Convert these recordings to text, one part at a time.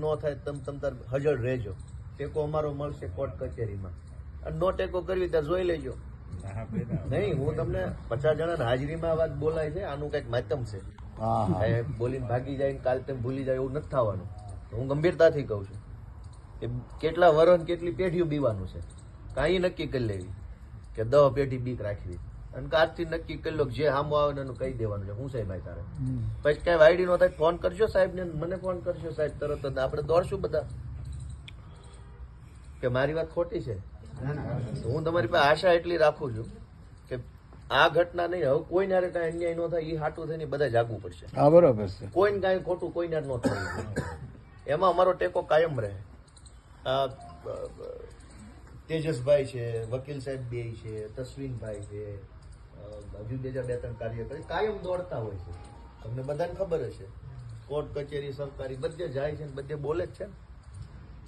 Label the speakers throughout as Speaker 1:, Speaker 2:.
Speaker 1: ન થાય તમ તમ તાર હજળ રહેજો. ટેકો અમારો મળશે કોર્ટ કચેરીમાં. અને નો ટેકો કરવી ત્યાં જોઈ લેજો. નહીં હું તમને પચાસ જણાની હાજરીમાં વાત બોલાય છે આનું કંઈક માધ્યમ છે. બોલીને ભાગી જાય ને કાલ તેમ ભૂલી જાય એવું નથી થવાનું. હું ગંભીરતાથી કહું છું કે કેટલા વરણ કેટલી પેઢીઓ બીવાનું છે. કાંઈ નક્કી કરી લેવી કે દહ પેઢી બીક રાખવી. અને કારથી નક્કી કરી લો કે જે હામો આવે એનું કહી દેવાનું છે. હું સાહેબ ભાઈ તારે. પછી કઈ વાયડી નો થાય ફોન કરજો સાહેબ ને મને ફોન કરજો સાહેબ તરત જ. આપણે દોડશું બધા. કે મારી વાત ખોટી છે? હું તમારી પાસે આશા એટલી રાખું છું કે આ ઘટના નહીં હવે કોઈને નારે કાંઈ અન્યાય ન થાય એ હાટું થઈને બધા જાગવું પડશે.
Speaker 2: હા બરોબર છે.
Speaker 1: કોઈને કાંઈ ખોટું કોઈને નાર ન થાય. એમાં અમારો ટેકો કાયમ રહે. તેજસભાઈ છે વકીલ સાહેબ બે છે તસ્વીનભાઈ છે હજુ બે બે ત્રણ કાર્યકરી કાયમ દોડતા હોય છે. તમને બધાને ખબર હશે. કોર્ટ કચેરી સરકારી બધે જાય છે બધે બોલે જ છે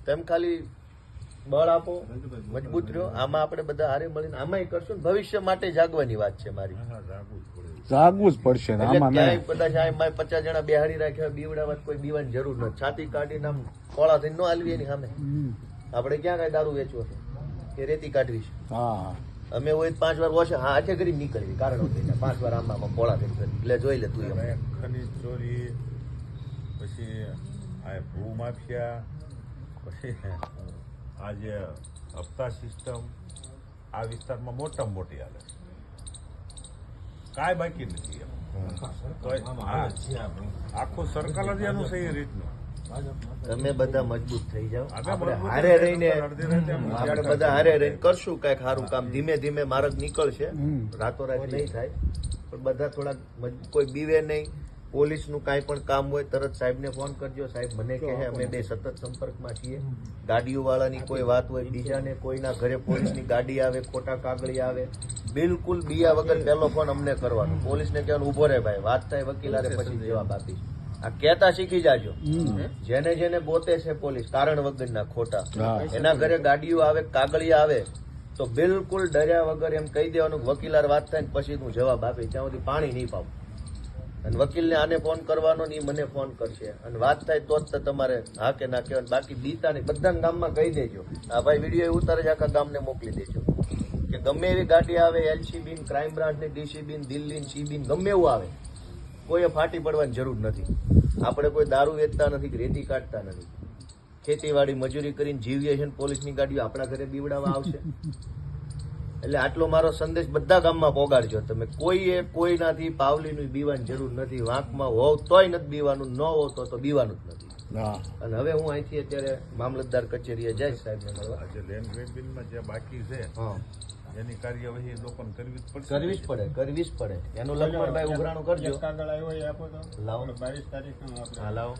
Speaker 1: તેમ ખાલી બળ આપો મજબૂત રહ્યો. આમાં આપણે બધા હારે મળીને આમાંય કરશું ભવિષ્ય માટે જાગવાની વાત છે મારી.
Speaker 2: જાગવું જ પડશે
Speaker 1: ક્યાંય કદાચ આ પચાસ જણા બેહાડી રાખ્યા બીવડાવવા કોઈ બીવાની જરૂર નથી. છાતી કાઢીને આમ કોળા થઈને ન હાલવી એની સામે. આપણે ક્યાં કઈ દારૂ વેચવો છે કે રેતી કાઢવી છે.
Speaker 2: હા હા.
Speaker 1: અમે હોય પાંચ વાર વોશ હા હાથે કરી નીકળવી કારણ હોય પાંચ વાર આમાં આમાં પોળા થઈ. એટલે જોઈ લે તું.
Speaker 3: ખનીજ ચોરી પછી આ ભૂ માફિયા પછી આ જે હપ્તા સિસ્ટમ આ વિસ્તારમાં મોટામાં મોટી હાલે કાંઈ બાકી નથી એમ આખું સર્કલ જ એનું છે એ રીતનું
Speaker 1: તમે બધા મજબૂત થઈ જાઓ.
Speaker 3: આપણે
Speaker 1: હારે રહીને આપણે બધા હારે રહીને કરશું કંઈક સારું કામ. ધીમે ધીમે માર્ગ નીકળશે. રાતોરાત નહીં થાય. પણ બધા થોડાક કોઈ બીવે નહીં. પોલીસનું કાંઈ પણ કામ હોય તરત સાહેબને ફોન કરજો. સાહેબ મને કહે અમે બે સતત સંપર્કમાં છીએ. ગાડીઓ વાળાની કોઈ વાત હોય બીજાને કોઈના ઘરે પોલીસની ગાડી આવે ખોટા કાગળી આવે બિલકુલ બીયા વગર પહેલો ફોન અમને કરવાનો. પોલીસને કહેવાનું ઊભો રહે ભાઈ વાત થાય વકીલારે પછી જવાબ આપીશ. આ કેતા શીખી જાજો. જેને જેને ગોતે છે પોલીસ કારણ વગરના ખોટા. એના ઘરે ગાડીઓ આવે કાગળિયા આવે તો બિલકુલ ડર્યા વગર એમ કહી દેવાનું વકીલાર વાત થાય ને પછી હું જવાબ આપીશ ત્યાં સુધી પાણી નહીં પાવું. અને વકીલને આને ફોન કરવાનો ને મને ફોન કરશે. અને વાત થાય તો જ તમારે હા કે ના કહેવાનું બાકી બીતા નહીં બધાને ગામમાં કહી દેજો. આ ભાઈ વીડિયો ઉતારે છે આખા ગામને મોકલી દેજો. કે ગમે એવી ગાડી આવે એલસીબી ક્રાઇમ બ્રાન્ચની D C B Delhi C B ગમે એવું આવે. કોઈએ ફાટી પડવાની જરૂર નથી. આપણે કોઈ દારૂ વેચતા નથી કે રેતી કાઢતા નથી. ખેતીવાડી મજૂરી કરીને જીવીએ છીએ પોલીસની ગાડીઓ આપણા ઘરે બીવડાવવા આવશે. એટલે આટલો મારો સંદેશ બધા ગામમાં પોગાડજો. તમે કોઈએ કોઈનાથી પાવલીનું બીવાની જરૂર નથી. વાંકમાં હોવ તોય નથી બીવાનું ન હોવ તો તો બીવાનું જ નથી.
Speaker 2: હા
Speaker 1: અને હવે હું અહીંથી અત્યારે મામલતદાર કચેરીએ જઈશ સાહેબને મળવા.
Speaker 3: લેન્ડ જે બાકી છે
Speaker 1: હા.
Speaker 3: એની કાર્યવાહી લોકોને કરવી જ પડશે.
Speaker 1: કરવી જ પડે કરવી જ પડે. એનું લખમણભાઈ ઉઘરાણું કરજો.
Speaker 4: કાગળ આવ્યો એ આપો તો.
Speaker 1: લાવો.
Speaker 4: બાવીસ
Speaker 1: હા લાવો.